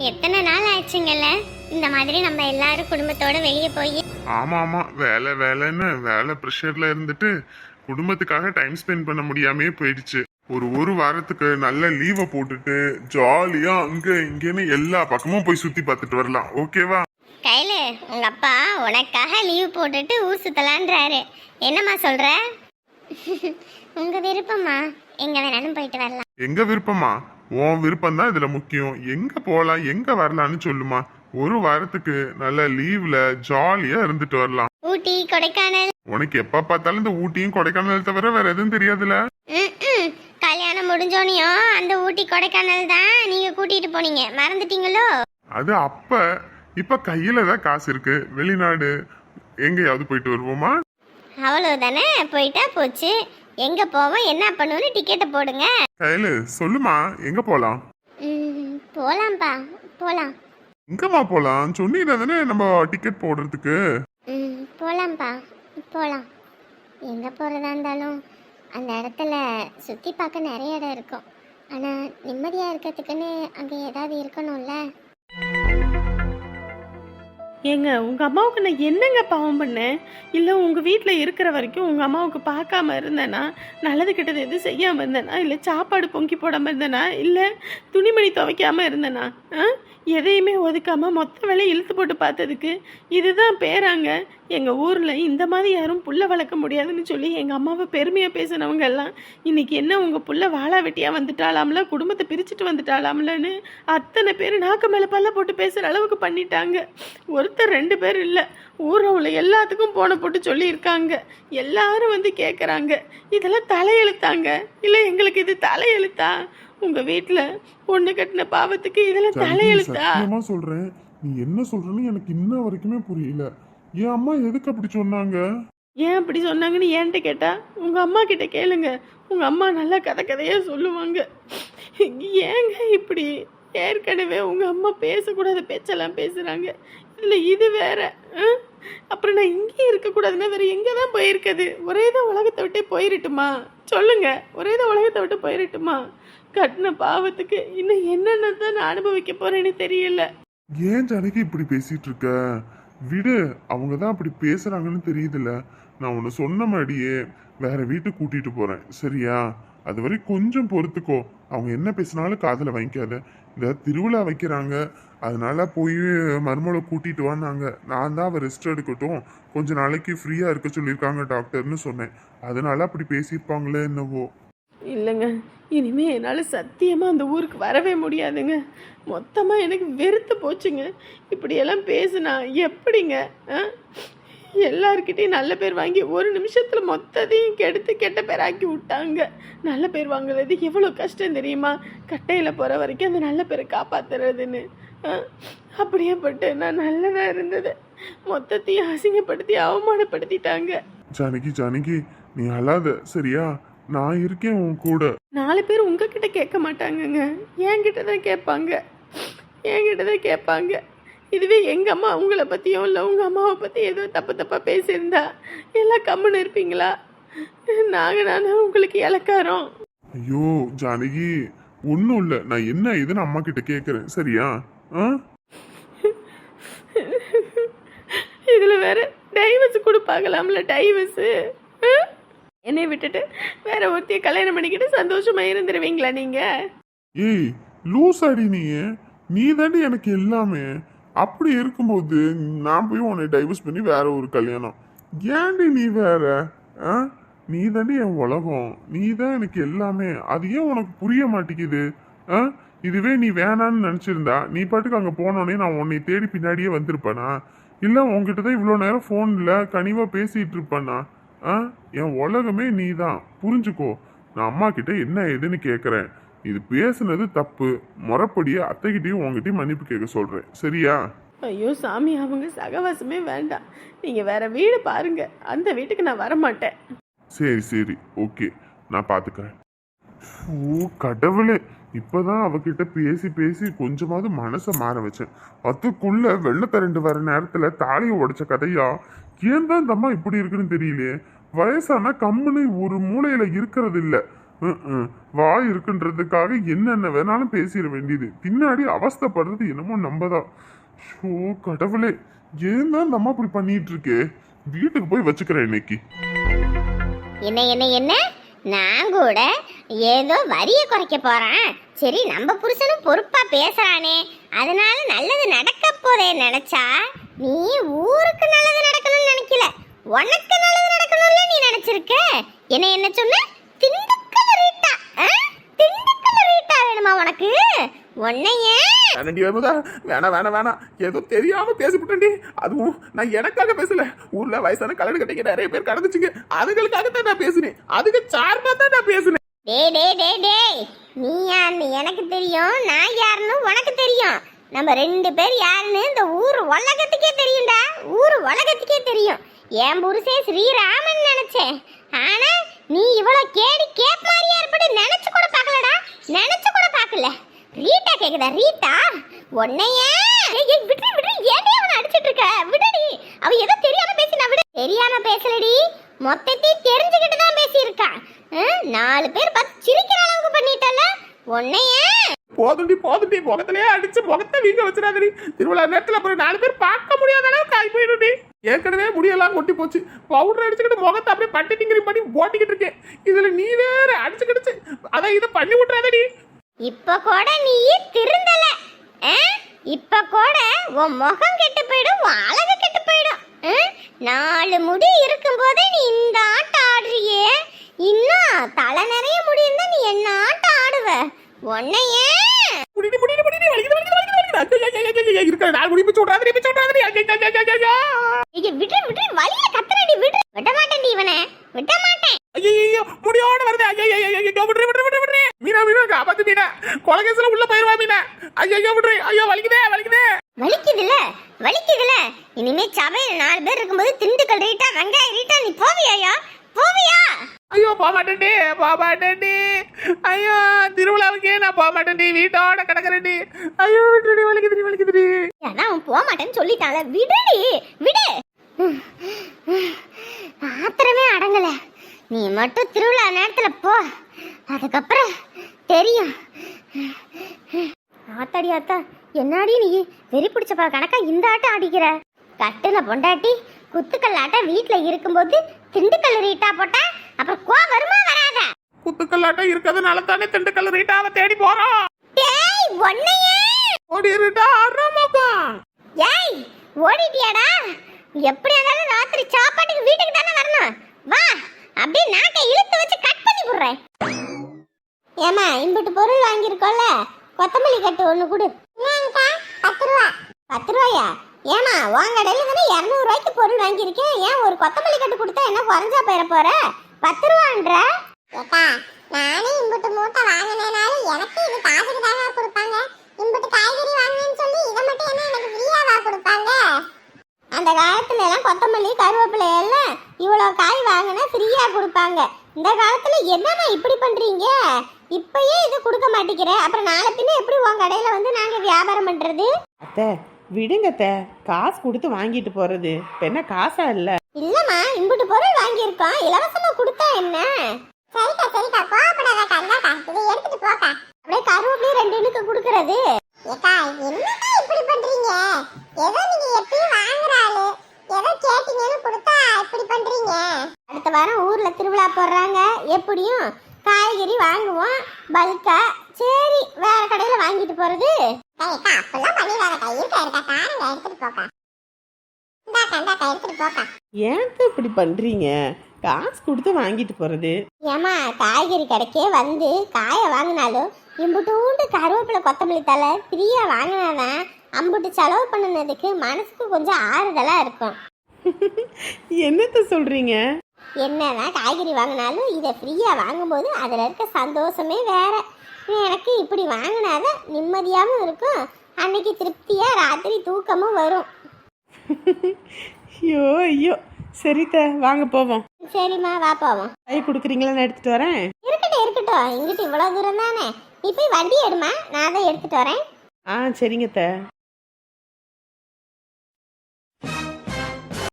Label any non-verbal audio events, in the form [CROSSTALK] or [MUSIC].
எத்தனை நாள் ஆச்சுங்கல்ல? இந்த மாதிரி நம்ம எல்லாரும் குடும்பத்தோட வெளியே போய் ஆமா ஆமா. வேலை வேலைன்னு வேலை ப்ரெஷர்ல இருந்துட்டு குடும்பத்துக்காக டைம் ஸ்பெண்ட் பண்ண முடியாமே போயிடுச்சு. ஒரு ஒரு வாரத்துக்கு நல்ல லீவை போட்டுட்டு ஜாலியா அங்க இங்கன்னு எல்லா பக்கமும் போய் சுத்தி பார்த்துட்டு வரலாம். ஓகேவா கையில உங்க அப்பா உனக்காக லீவ் போட்டுட்டு ஊர் சுத்தலான்றாரு. என்னம்மா சொல்ற? [LAUGHS] உங்க விருப்பம்மா. எங்க வேணாலும் போயிட்டு வரலாம். எங்க விருப்பமா? உன் விருப்பம் தான் இதுல முக்கியம். எங்க போலாம் எங்க வரலாம்னு சொல்லுமா. ஒரு வாரத்துக்கு நல்ல லீவ்ல ஜாலியா இருந்துட்டு வரலாம். ஊட்டி கொடைக்கானல். உனக்கு எப்ப பார்த்தாலும் இந்த ஊட்டியும் கொடைக்கானல் தவிர வேற எதுவும் தெரியாதுல. கல்யாணம் முடிஞ்சோனையும் அந்த ஊட்டி கொடைக்கானல் தான் நீங்க கூட்டிட்டு போனீங்க. மறந்துட்டீங்களோ? அது அப்ப இப்ப கையில தான் காசு இருக்கு. வெளிநாடு எங்கேயாவது போயிட்டு வருவோமா? அவ்வளவுதானே? போயிட்டா போச்சு. எங்க போவோம்? என்ன பண்ணுவோன்னு டிக்கெட்டை போடுங்க. கையில சொல்லுமா எங்க போலாம்? ம், போலாம்ப்பா. போலாம். எங்கம்மா போலாம்? சொன்னீங்க தானே நம்ம டிக்கெட் போடுறதுக்கு. ம் போலாம்ப்பா. போலாம். எங்க போறதா இருந்தாலும் அந்த இடத்துல சுத்தி பார்க்க நிறைய இடம் இருக்கும். ஆனா நிம்மதியா இருக்கிறதுக்குன்னு அங்க ஏதாவது இருக்கணும்ல? ஏங்க உங்கள் அம்மாவுக்கு நான் என்னங்க பாவம் பண்ணேன்? இல்லை உங்கள் வீட்டில் இருக்கிற வரைக்கும் உங்கள் அம்மாவுக்கு பார்க்காம இருந்தேன்னா நல்லது கெட்டது எதுவும் செய்யாமல் இருந்தேனா? இல்லை சாப்பாடு பொங்கி போடாமல் இருந்தேனா? இல்லை துணிமணி துவைக்காமல் இருந்தேனா? ஆ? எதையுமே ஒதுக்காமல் மொத்த வேலையை இழுத்து போட்டு பார்த்ததுக்கு. இதுதான் பேராங்க. எங்கள் ஊரில் இந்த மாதிரி யாரும் புள்ள வளர்க்க முடியாதுன்னு சொல்லி எங்கள் அம்மாவை பெருமையாக பேசினவங்க எல்லாம் இன்னைக்கு என்ன உங்கள் புள்ள வாழா வெட்டியாக வந்துட்டாலாம்ல குடும்பத்தை பிரிச்சுட்டு வந்துட்டாலாம்லன்னு அத்தனை பேர் நாக்கு மேலே பல்ல போட்டு பேசுகிற அளவுக்கு பண்ணிட்டாங்க. ஒருத்தர் ரெண்டு பேர் இல்லை. ஊரில் உள்ள எல்லாத்துக்கும் போன போட்டு சொல்லியிருக்காங்க. எல்லாரும் வந்து கேட்குறாங்க இதெல்லாம் தலையெழுத்தாங்க? இல்லை எங்களுக்கு இது தலையெழுத்தா? உங்கள் வீட்டில் பொண்ணு கட்டின பாவத்துக்கு இதெல்லாம் தலையெழுத்தா? சொல்றேன். நீ என்ன சொல்றன்னு எனக்கு இன்ன வரைக்குமே புரியல. என் அம்மா எதுக்கு அப்படி சொன்னாங்க? ஏன் அப்படி சொன்னாங்கன்னு ஏன்ட்ட கேட்டா? உங்கள் அம்மா கிட்ட கேளுங்க. உங்கள் அம்மா நல்லா கதை கதையாக சொல்லுவாங்க. ஏங்க இப்படி? ஏற்கனவே உங்கள் அம்மா பேசக்கூடாத பேச்செல்லாம் பேசுகிறாங்க இதில் இது வேற? அப்புறம் நான் இங்கேயே இருக்கக்கூடாதுன்னா வேற எங்கே தான் போயிருக்குது? ஒரே தான் உலகத்தை விட்டே போயிருட்டுமா? சொல்லுங்க. ஒரே தான் உலகத்தை விட்டு போயிருட்டுமா? கட்டின பாவத்துக்கு இன்னும் என்னென்ன தான் நான் அனுபவிக்க போறேன்னு தெரியல. ஏன் ஜானகி இப்படி பேசிட்டு இருக்க? விடு அவங்க தான் அப்படி பேசுகிறாங்கன்னு தெரியுதுல்ல. நான் உன்னை சொன்ன மாதிரியே வேற வீட்டுக்கு கூட்டிட்டு போகிறேன் சரியா? அது வரை கொஞ்சம் பொறுத்துக்கோ. அவங்க என்ன பேசினாலும் காதில் வாங்கிக்காத. இந்த திருவிழா வைக்கிறாங்க. அதனால போய் மருமலை கூட்டிட்டு வான்னாங்க. நான் தான் அவள் ரெஸ்ட் எடுக்கட்டும். கொஞ்ச நாளைக்கு ஃப்ரீயாக இருக்க சொல்லியிருக்காங்க டாக்டர்னு சொன்னேன். அதனால அப்படி பேசியிருப்பாங்களே என்னவோ. இல்லைங்க. இனிமே என்னால் சத்தியமாக அந்த ஊருக்கு வரவே முடியாதுங்க. மொத்தமாக எனக்கு வெறுத்து போச்சுங்க. இப்படியெல்லாம் பேசுனா எப்படிங்க ஆ? நல்ல பேர் வாங்கி ஒரு நிமிஷத்தில் மொத்தத்தையும் கெடுத்து கெட்ட பேராக்கி விட்டாங்க. நல்ல பேர் வாங்குறது எவ்வளோ கஷ்டம் தெரியுமா? கட்டையில் போகிற வரைக்கும் அந்த நல்ல பேரை காப்பாற்றுறதுன்னு ஆ? அப்படியே பட்டு நான் நல்லதாக இருந்தது. மொத்தத்தையும் அசிங்கப்படுத்தி அவமானப்படுத்திட்டாங்க. ஜானகி ஜானகி நீ அழாத சரியா? நான் இருக்கேன் உன் கூட. நாலு பேர் உங்ககிட்ட கேட்க மாட்டாங்கங்க. என்கிட்ட தான் கேட்பாங்க. என்கிட்ட தான் கேட்பாங்க. இதுவே எங்கள் அம்மா உங்களை பற்றியும் இல்லை உங்கள் அம்மாவை பற்றி ஏதோ தப்பு தப்பாக பேசியிருந்தா எல்லாம் கம்முன்னு இருப்பீங்களா? நாங்கள் நானே உங்களுக்கு இலக்காரோம் ஐயோ ஜானகி ஒன்றும் இல்லை. நான் என்ன இதுன்னு அம்மா கிட்ட கேட்குறேன் சரியா? ஆ? இதில் வேற டைவர்ஸ் கொடுப்பாங்களாம்ல டைவர்ஸு என்னை விட்டுட்டு வேற ஒருத்திய கல்யாணம் பண்ணிக்கிட்டு சந்தோஷமா இருந்துருவீங்களா நீங்கள் ஏய் லூஸ் அடி நீ நீ தாண்டி எனக்கு எல்லாமே. அப்படி இருக்கும்போது நான் போய் உன்னை டைவர்ஸ் பண்ணி வேற ஒரு கல்யாணம். ஏன்டி நீ வேற? ஆ? நீ தாண்டி என் உலகம். நீ தான் எனக்கு எல்லாமே. அது ஏன் உனக்கு புரிய மாட்டேங்குது? ஆ? இதுவே நீ வேணான்னு நினச்சிருந்தா நீ பாட்டுக்கு அங்கே போனோடனே நான் உன்னை தேடி பின்னாடியே வந்திருப்பேனா? இல்லை உன்கிட்ட தான் இவ்வளோ நேரம் ஃபோனில் கனிவாக பேசிகிட்டு இருப்பேனா? ஆ? என் உலகமே நீ தான் புரிஞ்சுக்கோ. நான் அம்மா கிட்ட என்ன ஏதுன்னு கேட்குறேன் இது பேசுனது தப்பு. முறைப்படியே அத்தைகிட்டயும் உங்ககிட்டயும் மன்னிப்பு கேட்க சொல்றேன். சரியா? ஐயோ சாமி அவங்க சகவாசமே வேண்டாம். நீங்கள் வேற வீடு பாருங்க. அந்த வீட்டுக்கு நான் வரமாட்டேன். சரி சரி. ஓகே. நான் பாத்துக்கிறேன். ஓ கடவுளே. இப்பதான் அவகிட்ட பேசி பேசி கொஞ்சமாவது மனசை மாற வச்சேன். அதுக்குள்ள வெள்ளத்தரண்டு வர நேரத்துல தாலியை உடைச்ச கதையா? ஏன் தான் இந்த அம்மா இப்படி இருக்குன்னு தெரியலையே? வயசான கம்முன்னு ஒரு மூலையில இருக்கிறது இல்ல வாய் இருக்குன்றதுக்காக என்னென்ன வேணாலும் பேசிட வேண்டியது. பின்னாடி அவஸ்தைப்படுறது என்னமோ நம்ம தான் ஷோ கடவுளே. ஏன் தான் இந்த அம்மா இப்படி பண்ணிட்டு இருக்கே வீட்டுக்கு போய் வச்சுக்கிறேன் இன்னைக்கு. என்ன என்ன என்ன? நான் கூட ஏதோ வரிய குறைக்க போறேன். சரி நம்ம புருஷனும் பொறுப்பா பேசுறானே. அதனால நல்லது நடக்க போதே நினைச்சா நீ ஊருக்கு நல்லது நடக்கணும்னு நினைக்கல. உனக்கு நல்லது நடக்கணும்ல நீ நினைச்சிருக்க. என்ன என்ன சொன்ன? திண்டுக்கல் ரீட்டா? திண்டுக்கல் ரீட்டா வேணுமா உனக்கு? உன்னைய வேணண்டி வேணுதா வேணாம் வேணாம் வேணாம். ஏதோ தெரியாம பேசிவிட்டேன்டி. அதுவும் நான் எனக்காக பேசல. ஊர்ல வயசான கலடு கட்டைங்க நிறைய பேர் கடந்துச்சுங்க. அதுகளுக்காக தான் நான் பேசினேன். அதுக்கு சார்பா தான் நான் பேசினேன். டேய் டேய் டேய் டேய். நீ யாருன்னு எனக்கு தெரியும் நான் யாருன்னு உனக்கு தெரியும். நம்ம ரெண்டு பேர் யாருன்னு இந்த ஊர் உலகத்துக்கே தெரியும்டா. ஊர் உலகத்துக்கே தெரியும். என் புருஷன் ஸ்ரீராமன் நினைச்சேன். ஆனா நீ இவ்வளோ கேடி கேப் மாதிரியா இருப்படி நினைச்சு கூட பார்க்கலடா. நினைச்சு கூட பார்க்கல. ரீட்டா கேக்குதா? ரீட்டா? உன்னையே? ஏய், விட்டு விடு ஏன்டி அவனை அடிச்சிட்டு இருக்க? விடுடி. அவ ஏதோ தெரியாம பேசினா விடு. தெரியாம பேசலடி. மொத்தத்தையும் தெரிஞ்சுக்கிட்டு தான் பேசியிருக்கான் நாலு பேர் பார்த்து சிரிக்கிற அளவுக்கு பண்ணிட்டல உன்னையே? போதுண்டி போதுண்டி முகத்திலேயே அடிச்சு முகத்தை வீங்க வச்சிடாதடி. திருவிழா நேரத்தில் அப்புறம் நாலு பேர் பார்க்க முடியாத அளவுக்கு ஆகி போயிடுடி ஏற்கனவே முடியெல்லாம் கொட்டி போச்சு. பவுடர் அடிச்சுக்கிட்டு முகத்தை அப்படியே பட்டி டிங்கிரி பண்ணி ஓட்டிக்கிட்டு இருக்கேன். இதுல நீ வேற அடிச்சுக்கிடுச்சு அதை இதை பண்ணி விட்டுறாதடி. இப்ப கூட நீ திருந்தல. இப்ப கூட உன் முகம் கெட்டு போயிடும் உன் அழகு கெட்டு போயிடும். நாலு முடி இருக்கும் போதே நீ இந்த ஆட்டம் ஆடுறியே. இன்னும் தலை நிறைய முடி இருந்தா நீ என்ன ஆட்டம் ஆடுவ? உன்னையே இருக்கிற நாள் பிச்சு பிச்சு ஐயோ. இங்க விட்டு விட்டு வழியில கத்துறடி விடு. விட மாட்டேன் இவனை. விட மாட்டேன் ஐயோ, முடியோட வருது. ஐயோ, ஐயோ, விட்ரு. மீனா மீனா காப்பாத்து மீனா. கொலகேசில உள்ள போயிருவா மீனா. ஐயோ ஐயோ வலிக்குதே வலிக்குதே. வலிக்குதுல வலிக்குதுல இனிமே சபையில் நாலு பேர் இருக்கும்போது திண்டுக்கல் ரீட்டா வெங்காய ரீட்டா நீ போவியாயா போவியா? ஐயோ போக மாட்டேன்டி போக மாட்டேன்டி ஐயோ திருவிழாவுக்கே நான் போக மாட்டேன்டி வீட்டோட கிடக்குறேன்டி. ஐயோ விட்டுடி வலிக்குதுடி வலிக்குதுடி. ஏன்னா அவன் போக மாட்டேன்னு சொல்லிட்டான்ல விடுடி விடு. ஆத்திரமே அடங்கல. நீ மட்டும் திருவிழா நேரத்துல போ. அதுக்கப்புறம் தெரியும். ஆத்தாடி ஆத்தா என்னாடி நீ? வெறி பிடிச்சப்பா கணக்கா இந்த ஆட்டம் அடிக்கிற கட்டுன பொண்டாட்டி குத்துக்கல் ஆட்டம் வீட்டுல இருக்கும்போது திண்டுக்கல் ரீட்டா போட்டா அப்புறம் கோ வருமா வராதா? குத்துக்கல்லாட்டம் இருக்கிறதுனால தானே திண்டுக்கல் ரீட்டாவை தேடி போறோம் டேய் ஒன்னையே ஓடி ரீட்டா ஆடுறோமாக்கும் ஏய் ஓடிட்டியாடா? எப்படி இருந்தாலும் ராத்திரி சாப்பாட்டுக்கு வீட்டுக்கு தானே வரணும். வா அப்படியே நாக்கை இழுத்து வச்சு கட் பண்ணி போடுறேன். ஏமா இம்புட்டு பொருள் வாங்கியிருக்கோம்ல கொத்தமல்லி கட்டு ஒன்று கொடு. பத்து ரூபா. பத்து ரூபாயா? ஏமா உன் கடையில் தானே இரநூறுவாய்க்கு பொருள் வாங்கியிருக்கேன். ஏன் ஒரு கொத்தமல்லி கட்டு கொடுத்தா என்ன குறைஞ்சா போயிட போற? பத்து ரூபான்ற ஏக்கா நானே இம்புட்டு மூட்டை வாங்கினேனாலும் எனக்கு இது காசுக்கு தானே கொடுப்பாங்க. இம்புட்டு காய்கறி வாங்கினேன்னு சொல்லி இதை மட்டும் என்ன எனக்கு ஃப்ரீயாவா கொடுப்பாங்க? அந்த காலத்துல எல்லாம் கொத்தமல்லி கருவேப்பிலை எல்லாம் இவ்வளோ காய் வாங்கினா ஃப்ரீயா கொடுப்பாங்க. இந்த காலத்துல என்னம்மா இப்படி பண்றீங்க? இப்பயே இது கொடுக்க மாட்டேங்கிற. அப்புறம் நாளை பின்ன எப்படி உன் கடையில வந்து நாங்க வியாபாரம் பண்றது? அத்தை விடுங்க அத்தை. காசு கொடுத்து வாங்கிட்டு போறது. இப்ப என்ன காசா இல்ல? இல்லம்மா இம்புட்டு பொருள் வாங்கியிருக்கோம். இலவசமா கொடுத்தா என்ன? சரிக்கா சரிக்கா. கோவப்படாதக்கா இந்தாக்கா இதை எடுத்துட்டு போக்கா. அப்படியே கருவேப்பிலையும் ரெண்டு இனுக்கு கொடுக்கறது. ஏக்கா என்னக்கா இப்படி பண்றீங்க? ஏதோ நீங்க எப்பயும் வாங்குற ஆளு. ஏதோ கேட்டீங்கன்னு கொடுத்தா இப்படி பண்றீங்க? அடுத்த வாரம் ஊர்ல திருவிழா போடுறாங்க. எப்படியும் காய்கறி வாங்குவோம் பல்கா. சரி வேற கடையில வாங்கிட்டு போறது. ஏக்கா அப்பெல்லாம் பண்ணிடாதக்கா. இருக்கா இருக்கா. தாருங்க எடுத்துட்டு போக்கா. இந்தாக்கா இந்தாக்கா எடுத்துட்டு போக்கா. ஏன் இப்படி பண்றீங்க? காசு கொடுத்து வாங்கிட்டு போறது. ஏமா காய்கறி கடைக்கே வந்து காயை வாங்கினாலும் இம்புட்டூண்டு கருவேப்பிலை கொத்தமல்லி தலை ஃப்ரீயா வாங்கினாதான் அம்புட்டு செலவு பண்ணினதுக்கு மனசுக்கு கொஞ்சம் ஆறுதலா இருக்கும். என்னத்த சொல்றீங்க? என்னதான் காய்கறி வாங்கினாலும் இதை ஃப்ரீயா வாங்கும்போது அதில் இருக்க சந்தோஷமே வேற. எனக்கு இப்படி வாங்கினாதான் நிம்மதியாகவும் இருக்கும். அன்னைக்கு திருப்தியா ராத்திரி தூக்கமும் வரும். ஐயோ ஐயோ. சரித்த வாங்க போவோம். சரிம்மா வா போவோம். கை கொடுக்குறீங்களா நான் எடுத்துட்டு வரேன்? இருக்கட்டும் இருக்கட்டும். இங்கிட்டு இவ்வளோ தூரம் தானே நீ போய் வண்டி எடுமா நான் தான் எடுத்துட்டு வரேன். ஆ சரிங்க அத்தை.